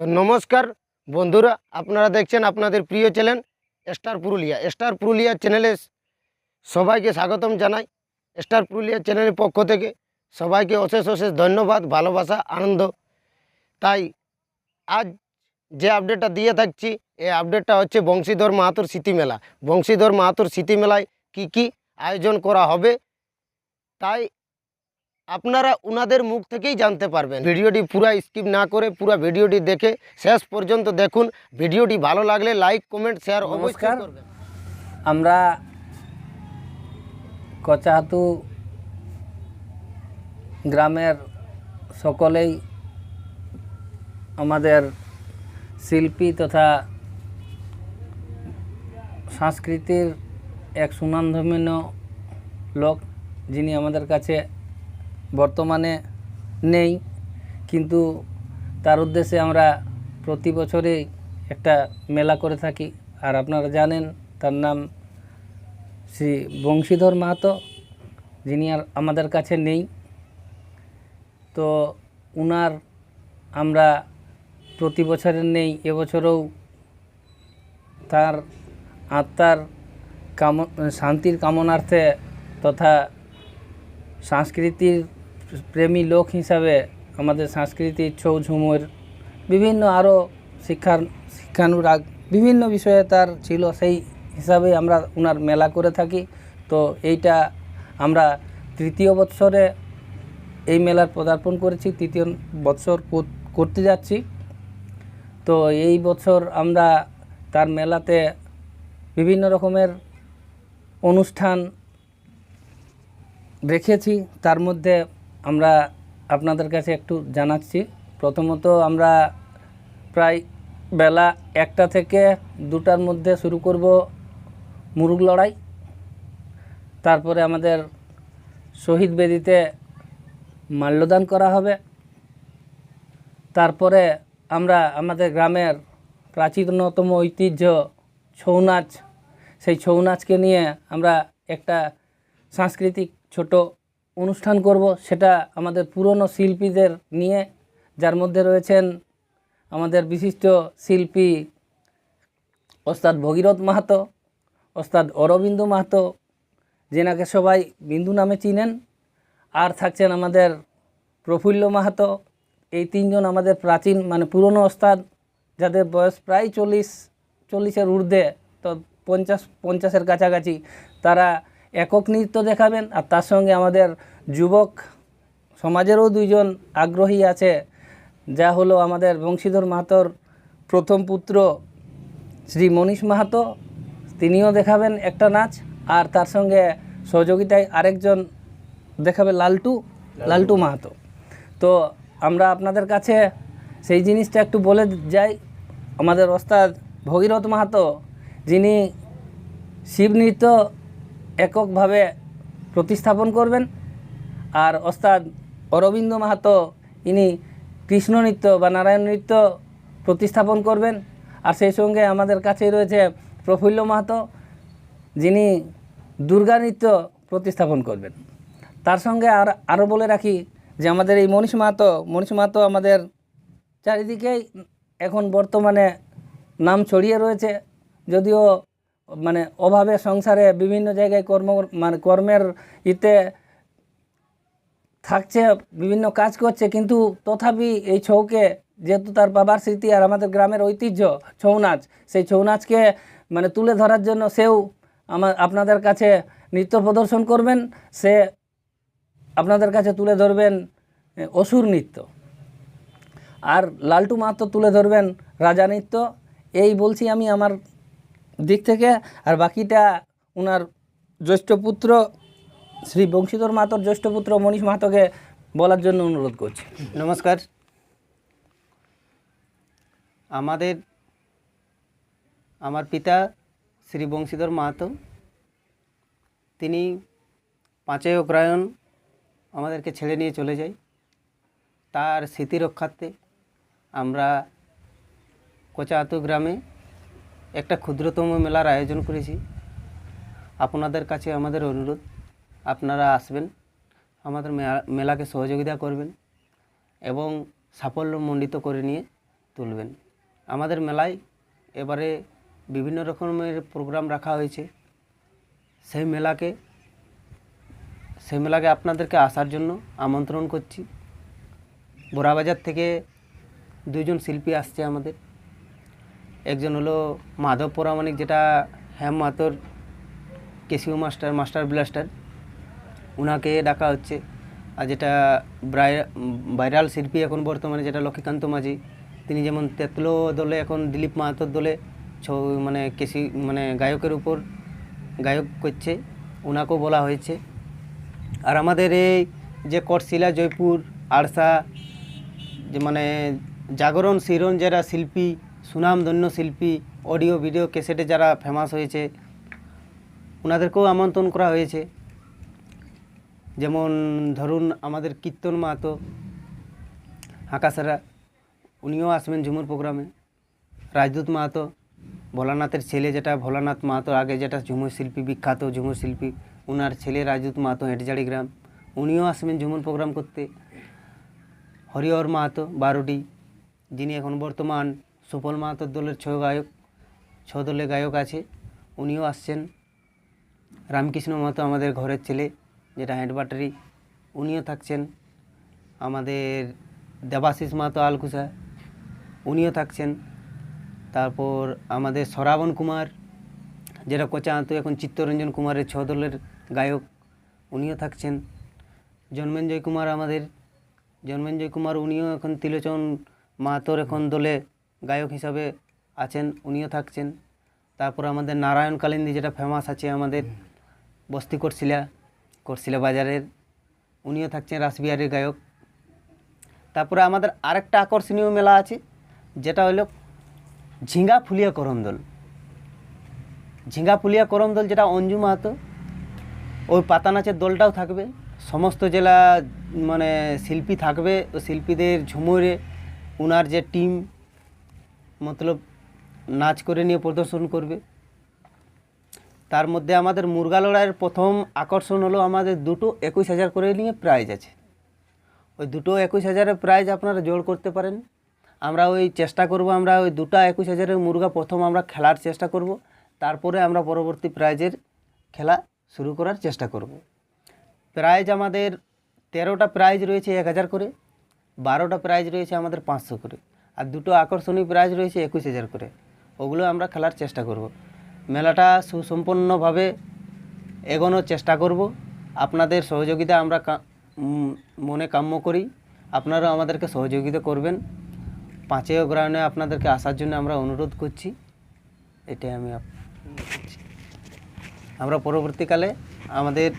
তো নমস্কার, বন্ধুরা, আপনারা দেখছেন আপনাদের প্রিয় channel star Purulia. Star Purulia চ্যানেলে সবাইকে স্বাগতম জানাই। স্টার পুরুলিয়া চ্যানেলের পক্ষ থেকে সবাইকে অশেষ অশেষ ধন্যবাদ, ভালোবাসা, আনন্দ। তাই আজ যে আপডেটটা দিয়ে থাকছি, এই আপডেটটা হচ্ছে বংশীধর মাহাতোর স্মৃতি মেলা। বংশীধর মাহাতোর স্মৃতি মেলায় কী কী আয়োজন করা হবে, তাই আপনারা উনাদের মুখ থেকেই জানতে পারবেন। ভিডিওটি পুরা স্কিপ না করে পুরো ভিডিওটি দেখে শেষ পর্যন্ত দেখুন। ভিডিওটি ভালো লাগলে লাইক কমেন্ট শেয়ার অবশ্যই নমস্কার। করবেন। আমরা কচাহাতু গ্রামের সকলেই আমাদের শিল্পী তথা সংস্কৃতির এক সুনামধন্য লোক যিনি আমাদের কাছে বর্তমানে নেই। কিন্তু তার উদ্দেশ্যে আমরা প্রতি বছরেই একটা মেলা করে থাকি। আর আপনারা জানেন, তার নাম শ্রী বংশীধর মাহাতো, যিনি আর আমাদের কাছে নেই। তো উনার আমরা প্রতি বছরের নেই এবছরেও তার আত্মার কাম, শান্তির কামনার্থে তথা সংস্কৃতির প্রেমী লোক হিসাবে আমাদের সংস্কৃতির ছৌ ঝুমুর বিভিন্ন আরও শিক্ষার শিক্ষানুরাগ, বিভিন্ন বিষয়ে তার ছিল, সেই হিসাবে আমরা ওনার মেলা করে থাকি। তো এইটা আমরা তৃতীয় বৎসরে এই মেলার পদার্পণ করেছি, তৃতীয় বৎসর করতে যাচ্ছি। তো এই বছর আমরা তার মেলাতে বিভিন্ন রকমের অনুষ্ঠান রেখেছি। তার মধ্যে আমরা আপনাদের কাছে একটু জানাচ্ছি। প্রথমত আমরা প্রায় বেলা একটা থেকে দুটার মধ্যে শুরু করব মুরুগ লড়াই। তারপরে আমাদের শহীদ বেদিতে মাল্যদান করা হবে। তারপরে আমরা আমাদের গ্রামের প্রাচীনতম ঐতিহ্য ছৌ নাচ, সেই ছৌ নাচকে নিয়ে আমরা একটা সাংস্কৃতিক ছোট অনুষ্ঠান করব সেটা আমাদের পুরনো শিল্পীদের নিয়ে, যার মধ্যে রয়েছেন আমাদের বিশিষ্ট শিল্পী ওস্তাদ ভগীরথ মাহাতো, ওস্তাদ অরবিন্দু মাহাতো, যেনাকে সবাই বিন্দু নামে চিনেন, আর থাকছেন আমাদের প্রফুল্ল মাহাতো। এই তিনজন আমাদের প্রাচীন মানে পুরনো ওস্তাদ, যাদের বয়স প্রায় চল্লিশ, চল্লিশের ঊর্ধ্বে, তো পঞ্চাশ, পঞ্চাশের কাছাকাছি, তারা একক নৃত্য দেখাবেন আর তার সঙ্গে আমাদের যুবক সমাজেরও দুইজন আগ্রহী আছে যা হলো আমাদের বংশীধর মাহাতোর প্রথম পুত্র শ্রী মনীষ মাহাতো। তিনিও দেখাবেন একটা নাচ আর তার সঙ্গে সহযোগিতায় আরেকজন দেখাবে লালটু লালটু। মাহাতো। তো আমরা আপনাদের কাছে সেই জিনিসটা একটু বলে যাই। আমাদের ওস্তাদ ভগীরথ মাহাতো যিনি শিব নৃত্য এককভাবে প্রতিস্থাপন করবেন। আর ওস্তাদ অরবিন্দ মাহাতো, ইনি কৃষ্ণ নৃত্য বা নারায়ণ নৃত্য প্রতিস্থাপন করবেন। আর সেই সঙ্গে আমাদের কাছেই রয়েছে প্রফুল্ল মাহাতো, যিনি দুর্গা নৃত্য প্রতিস্থাপন করবেন। তার সঙ্গে আর, আরও বলে রাখি যে আমাদের এই মনীষ মাহাতো মনীষ মাহাতো আমাদের চারিদিকেই এখন বর্তমানে নাম ছড়িয়ে রয়েছে। যদিও মানে অভাবে সংসারে বিভিন্ন জায়গায় কর্ম মানে কর্মের ইতে থাকছে, বিভিন্ন কাজ করছে, কিন্তু তথাপি এই ছৌকে, যেহেতু তার বাবার স্মৃতি আর আমাদের গ্রামের ঐতিহ্য ছৌ নাচ সেই ছৌ নাচকে মানে তুলে ধরার জন্য সেও আমার, আপনাদের কাছে নৃত্য প্রদর্শন করবেন, সে আপনাদের কাছে তুলে ধরবেন অসুর নৃত্য। আর লালটু মাহাতো তুলে ধরবেন রাজা নৃত্য, এই বলছি আমি আমার দিক থেকে আর বাকিটা ওনার জ্যৈষ্ঠ পুত্র, শ্রী বংশীধর মাহাতোর জ্যৈষ্ঠ পুত্র মনীষ মাহাতোকে বলার জন্য অনুরোধ করছি। নমস্কার। আমাদের, আমার পিতা শ্রী বংশীধর মাহাতো তিনি পাঁচই অগ্রায়ণ আমাদেরকে ছেড়ে নিয়ে চলে যায় তার স্মৃতি রক্ষার্থে আমরা কোচাহাতু গ্রামে একটা ক্ষুদ্রতম মেলার আয়োজন করেছি। আপনাদের কাছে আমাদের অনুরোধ, আপনারা আসবেন, আমাদের মেলাকে সহযোগিতা করবেন এবং সাফল্যমণ্ডিত করে নিয়ে তুলবেন। আমাদের মেলায় এবারে বিভিন্ন রকমের প্রোগ্রাম রাখা হয়েছে। সেই মেলাকে সেই মেলাকে আপনাদেরকে আসার জন্য আমন্ত্রণ করছি। বোরাবাজার থেকে দুজন শিল্পী আসছে আমাদের। একজন হলো মাধব পরামানিক যেটা হ্যাম মাতর কেসিও মাস্টার মাস্টার ব্লাস্টার। ওনাকে ডাকা হচ্ছে। আর যেটা ভাইরাল শিল্পী এখন বর্তমানে যেটা লক্ষ্মীকান্ত মাঝি, তিনি যেমন তেতলো দলে এখন দিলীপ মাহাতোর দলে মানে কেসি মানে গায়কের উপর গায়ক করছে ওনাকেও বলা হয়েছে। আর আমাদের এই যে করশিলা জয়পুর আড়সা যে মানে জাগরণ শিরণ যারা শিল্পী সুনামধন্য শিল্পী অডিও ভিডিও ক্যাসেটে যারা ফেমাস হয়েছে ওনাদেরকেও আমন্ত্রণ করা হয়েছে। যেমন ধরুন আমাদের কীর্তন মাহাতো হাঁকাসারা উনিও আসবেন ঝুমুর প্রোগ্রামে। রাজদূত মাহাতো, ভোলানাথের ছেলে যেটা, ভোলানাথ মাহাতো আগে যেটা ঝুমুর শিল্পী, বিখ্যাত ঝুমুর শিল্পী ওনার ছেলে রাজদূত মাহাতো, হেঁটজাড়ি গ্রাম। উনিও আসবেন ঝুমুর প্রোগ্রাম করতে। হরিহর মাহাতো বারোটি যিনি এখন বর্তমান সুফল মাহাতোর দলের ছয় গায়ক ছ দলের গায়ক আছে। উনিও আসছেন। রামকৃষ্ণ মাহাতো আমাদের ঘরের ছেলে, যেটা হ্যান্ডবাটারি উনিও থাকছেন আমাদের দেবাশিস মাহাতো আলকুসা উনিও থাকছেন। তারপর আমাদের শ্রাবণ কুমার, যেটা কোচা আনতো এখন চিত্তরঞ্জন কুমারের ছ দলের গায়ক, উনিও থাকছেন। জন্মেঞ্জয় কুমার আমাদের, জন্মেঞ্জয় কুমার উনিও এখন তিলোচন মাহাতোর এখন দলে গায়ক হিসাবে আছেন, উনিও থাকছেন। তারপর আমাদের নারায়ণ কালিন্দী যেটা ফেমাস আছে আমাদের বস্তি করশিলা করশিলা বাজারের, উনিও থাকছেন রাসবিহারের গায়ক। তারপরে আমাদের আরেকটা আকর্ষণীয় মেলা আছে, যেটা হলো ঝিঙ্গা ফুলিয়া করমদল ঝিঙ্গা ফুলিয়া করমদল যেটা অঞ্জু মাহাতো, ওই পাতা নাচের দলটাও থাকবে। সমস্ত জেলা মানে শিল্পী থাকবে, ও শিল্পীদের ঝুমুরে ওনার যে টিম মতলব নাচ করে নিয়ে প্রদর্শন করবে তার মধ্যে আমাদের মুরগা লড়াইয়ের প্রথম আকর্ষণ হলো আমাদের দুটো একুশ হাজার করে নিয়ে প্রাইজ আছে ওই দুটো একুশ হাজারের প্রাইজ আপনারা জোর করতে পারেন আমরা ওই চেষ্টা করব আমরা ওই দুটো একুশ হাজারের মুরগা প্রথম আমরা খেলার চেষ্টা করব তারপরে আমরা পরবর্তী প্রাইজের খেলা শুরু করার চেষ্টা করব প্রাইজ আমাদের তেরোটা প্রাইজ রয়েছে এক হাজার করে বারোটা প্রাইজ রয়েছে আমাদের পাঁচশো করে আর দুটো আকর্ষণীয় প্রাইজ রয়েছে একুশ হাজার করে। ওগুলো আমরা খেলার চেষ্টা করব। মেলাটা সুসম্পন্নভাবে এগোনোর চেষ্টা করব। আপনাদের সহযোগিতা আমরা মনে কাম্য করি। আপনারাও আমাদেরকে সহযোগিতা করবেন। পাঁচই অগ্রহায়ণে আপনাদেরকে আসার জন্য আমরা অনুরোধ করছি। এটাই আমি আমরা পরবর্তীকালে আমাদের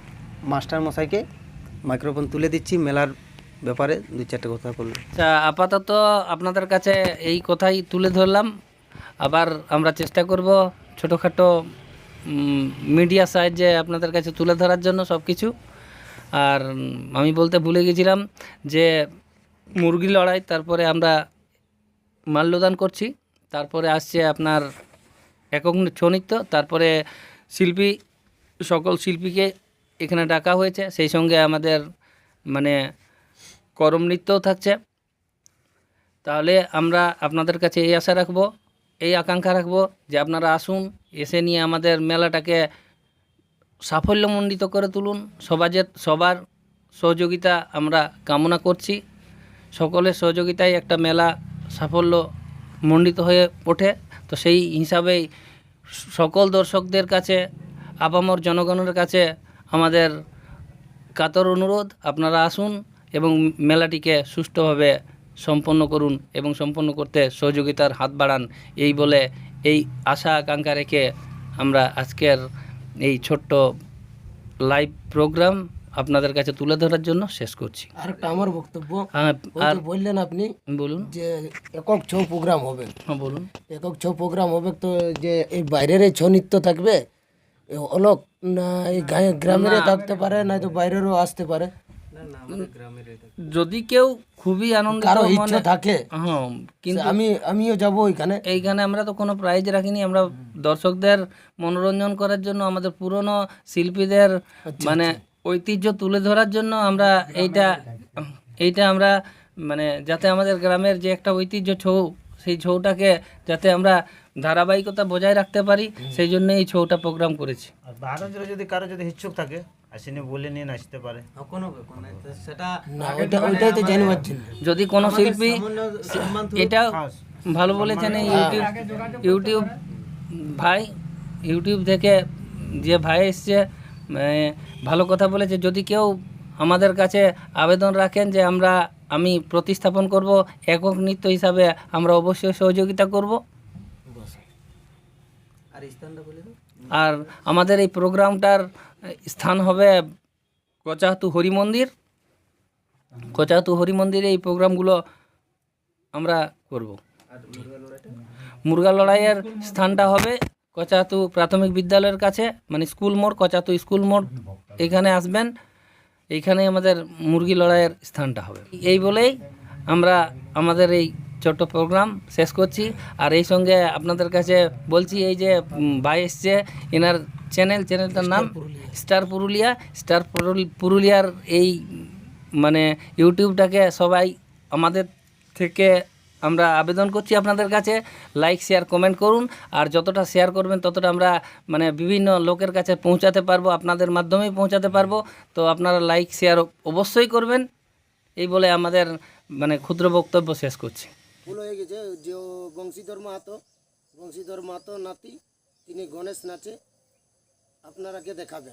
মাস্টার মশাইকে মাইক্রোফোন তুলে দিচ্ছি। মেলার ব্যাপারে দু চারটে কথা বলব। আচ্ছা আপাতত আপনাদের কাছে এই কথাই তুলে ধরলাম। আবার আমরা চেষ্টা করব ছোটোখাটো মিডিয়া সাহায্যে আপনাদের কাছে তুলে ধরার জন্য সব কিছু আর আমি বলতে ভুলে গেছিলাম যে মুরগি লড়াই, তারপরে আমরা মাল্যদান করছি। তারপরে আসছে আপনার একক ছৌ নৃত্য তারপরে শিল্পী, সকল শিল্পীকে এখানে ডাকা হয়েছে। সেই সঙ্গে আমাদের মানে করম নৃত্যও থাকছে। তাহলে আমরা আপনাদের কাছে এই আশা রাখব, এই আকাঙ্ক্ষা রাখব যে আপনারা আসুন, এসে নিয়ে আমাদের মেলাটাকে সাফল্যমণ্ডিত করে তুলুন। সবাজের সবার সহযোগিতা আমরা কামনা করছি। সকলের সহযোগিতায় একটা মেলা সাফল্য মণ্ডিত হয়ে ওঠে। তো সেই হিসাবেই সকল দর্শকদের কাছে, আপামর জনগণের কাছে আমাদের কাতর অনুরোধ, আপনারা আসুন এবং মেলাটিকে সুষ্ঠুভাবে সম্পন্ন করুন এবং সম্পন্ন করতে সহযোগিতার হাত বাড়ান। এই বলে এই আশা আকাঙ্ক্ষা রেখে আমরা আজকের এই ছোট্ট লাইভ প্রোগ্রাম আপনাদের কাছে তুলে ধরার জন্য শেষ করছি। আরেকটা আমার বক্তব্য। হ্যাঁ, আর বললেন আপনি বলুন। যে একক ছৌ প্রোগ্রাম হবে। হ্যাঁ বলুন। একক ছৌ প্রোগ্রাম হবে তো যে এই বাইরের এই ছৌ নৃত্য থাকবে অলোক না এই গায়ে- থাকতে পারে না তো বাইরেরও আসতে পারে। যদি কেউ খুবই আনন্দিত কারও ইচ্ছা থাকে হ্যাঁ কিন্তু আমি আমিও যাব ওইখানে। এইখানে আমরা তো কোনো প্রাইজ রাখিনি আমরা দর্শকদের মনোরঞ্জন করার জন্য আমাদের পুরনো শিল্পীদের মানে ঐতিহ্য তুলে ধরার জন্য আমরা এইটা এইটা আমরা মানে যাতে আমাদের গ্রামের যে একটা ঐতিহ্য ছৌ সেই ছৌটাকে যাতে আমরা ধারাবাহিকতা বজায় রাখতে পারি সেই জন্য এই ছৌটা প্রোগ্রাম করেছি। আর বাহাদুর যদি কারও যদি ইচ্ছুক থাকে আসেনি বলে নিয়ে নাচতে পারে। কোনো নাই তো সেটা ওইটাই তো জানবার জন্য যদি কোনো শিল্পী এটা হ্যাঁ, ভালো বলেছেন ইউটিউব ইউটিউব ভাই ইউটিউব থেকে যে ভাই এসছে ভালো কথা বলেছে। যদি কেউ আমাদের কাছে আবেদন রাখেন যে আমরা আমি প্রতিস্থাপন করব একক নৃত্য হিসাবে আমরা অবশ্যই সহযোগিতা করব। আর স্থানটা বলে আর আমাদের এই প্রোগ্রামটার স্থান হবে কচাহাতু হরি মন্দির কচাহাতু হরি মন্দিরে এই প্রোগ্রামগুলো আমরা করব। মুরগা লড়াইয়ের স্থানটা হবে কচাহাতু প্রাথমিক বিদ্যালয়ের কাছে মানে স্কুল মোড় কচাহাতু স্কুল মোড়। এখানে আসবেন এইখানে আমাদের মুরগি লড়াইয়ের স্থানটা হবে। এই বলেই আমরা আমাদের এই ছোট্ট প্রোগ্রাম শেষ করছি। আর এই সঙ্গে আপনাদের কাছে বলছি এই যে ভাই এসছে এনার চ্যানেল চ্যানেলটার নাম স্টার পুরুলিয়া। স্টার পুরুলিয়ার এই মানে ইউটিউবটাকে সবাই আমাদের থেকে আমরা আবেদন করছি আপনাদের কাছে। লাইক শেয়ার কমেন্ট করুন। আর যতটা শেয়ার করবেন ততটা আমরা মানে বিভিন্ন লোকের কাছে পৌঁছাতে পারব আপনাদের মাধ্যমেই পৌঁছাতে পারব। তো আপনারা লাইক শেয়ার অবশ্যই করবেন। এই বলে আমাদের মানে ক্ষুদ্র বক্তব্য শেষ করছি। ভুল হয়ে গেছে। যে বংশীধর মাহাতো বংশীধর মাহাতো নাতি তিনি গণেশ নাচে আপনারাকে দেখাবেন।